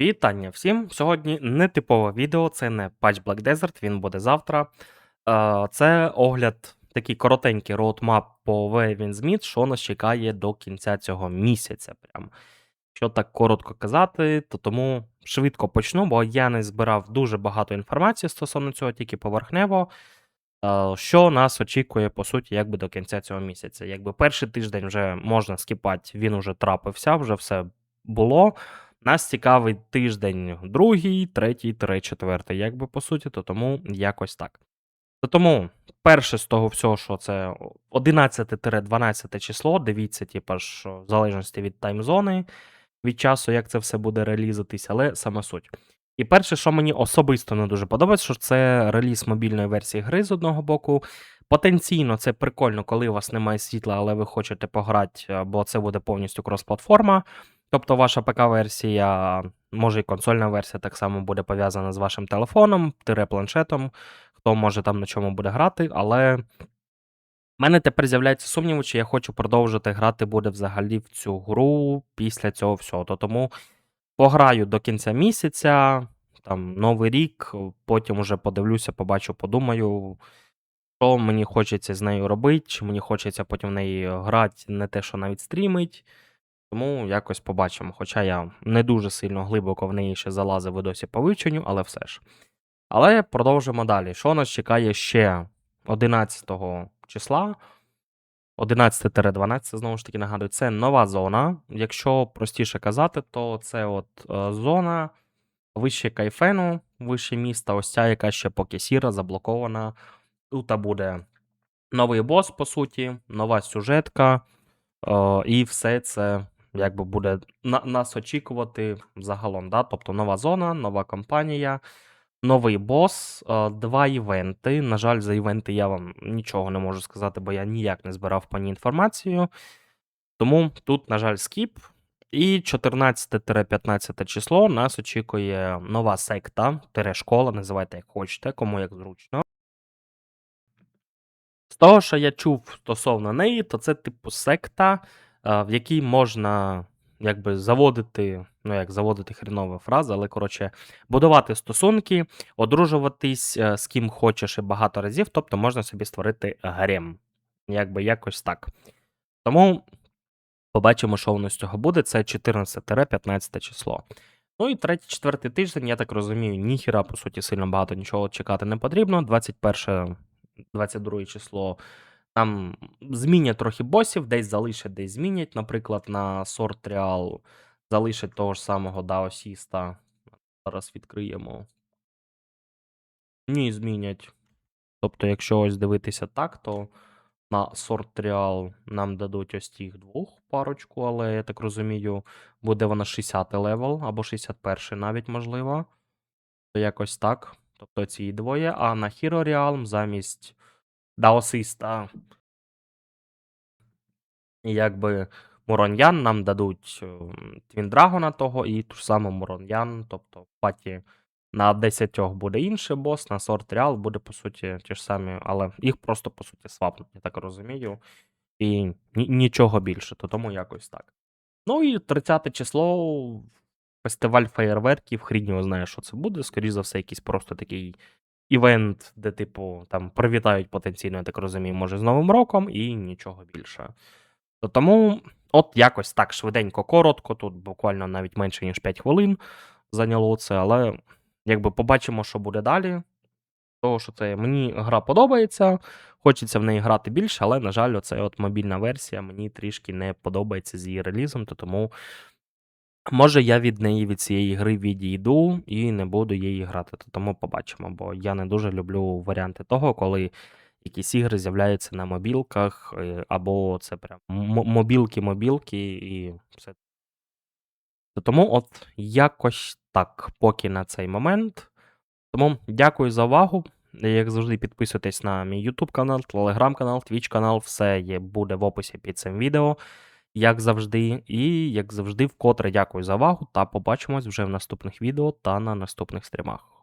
Вітання всім! Сьогодні нетипове відео, це не патч Black Desert, він буде завтра. Е, Це огляд, такий коротенький роудмап по Waving Smith, що нас чекає до кінця цього місяця. Прям. Якщо так коротко казати, то тому швидко почну, бо я не збирав дуже багато інформації стосовно цього, тільки поверхнево. Е, Що нас очікує, по суті, якби до кінця цього місяця. Якби перший тиждень вже можна скіпати, він уже трапився, вже все було. Нас цікавий тиждень другий, третій, третій, четвертий, якби по суті, то тому якось так. То тому перше з того всього, що це 11-12 число, дивіться, типу, що в залежності від таймзони, від часу, як це все буде релізатись, але саме суть. І перше, що мені особисто не дуже подобається, що це реліз мобільної версії гри з одного боку. Потенційно це прикольно, коли у вас немає світла, але ви хочете пограти, бо це буде повністю крос-платформа. Тобто ваша ПК-версія, може і консольна версія так само буде пов'язана з вашим телефоном, тире планшетом, хто може там на чому буде грати, але в мене тепер з'являється сумніву, чи я хочу продовжити грати буде взагалі в цю гру після цього всього. То тому пограю до кінця місяця, там Новий рік, потім уже подивлюся, побачу, подумаю, що мені хочеться з нею робити, чи мені хочеться потім в неї грати, не те, що навіть стрімить. Тому якось побачимо. Хоча я не дуже сильно глибоко в неї ще залазив і досі по вивченню, але все ж. Але продовжимо далі. Що нас чекає ще 11 числа? 11-12, знову ж таки нагадую, це нова зона. Якщо простіше казати, то це от е, зона вище кайфену, вище міста, ось ця, яка ще поки сіра, заблокована. Тут буде новий бос, по суті, нова сюжетка. Е, і все це якби буде на, нас очікувати загалом. Да? Тобто нова зона, нова кампанія, новий бос, е, два івенти. На жаль, за івенти я вам нічого не можу сказати, бо я ніяк не збирав по ній інформацію. Тому тут, на жаль, скіп. І 14-15 число нас очікує нова секта, школа, називайте як хочете, кому як зручно. З того, що я чув стосовно неї, то це типу секта, е, в якій можна якби заводити, ну як заводити хрінова фраза, але коротше, будувати стосунки, одружуватись е, з ким хочеш і багато разів, тобто можна собі створити гарем. Якби якось так. Тому побачимо, що воно з цього буде. Це 14-15 число. Ну і третій, четвертий тиждень, я так розумію, ніхіра, по суті, сильно багато нічого чекати не потрібно. 21 22 число. Там змінять трохи босів, десь залишать, десь змінять. Наприклад, на сорт Реал залишать того ж самого Даосіста. Зараз відкриємо. Ні, змінять. Тобто, якщо ось дивитися так, то на сорт Реал нам дадуть ось тих двох парочку, але я так розумію, буде вона 60 левел або 61 навіть можливо. То якось так. Тобто ці двоє. А на Hero Realm замість Даосиста. Якби Мурон'ян нам дадуть Твіндрагона того і ту ж саму Мурон'ян. Тобто, в паті на 10 буде інший бос, на сорт Реал буде, по суті, ті ж самі, але їх просто, по суті, свапнуть, я так розумію. І ні- нічого більше, то тому якось так. Ну і 30 число. Фестиваль феєрверків, хрінь його знає, що це буде. Скоріше за все, якийсь просто такий івент, де, типу, там привітають потенційно, я так розумію, може, з Новим роком, і нічого більше. То тому, от якось так швиденько, коротко, тут буквально навіть менше, ніж 5 хвилин зайняло це, але якби побачимо, що буде далі. Того, що це мені гра подобається, хочеться в неї грати більше, але, на жаль, оце от мобільна версія мені трішки не подобається з її релізом, то тому. Може, я від неї від цієї гри відійду і не буду її грати, то тому побачимо, бо я не дуже люблю варіанти того, коли якісь ігри з'являються на мобілках, е, або це прям мобілки-мобілки і все. То тому от якось так, поки на цей момент. Тому дякую за увагу. Як завжди, підписуйтесь на мій YouTube канал, Telegram канал, Twitch канал, все є, буде в описі під цим відео як завжди. І, як завжди, вкотре дякую за увагу та побачимось вже в наступних відео та на наступних стрімах.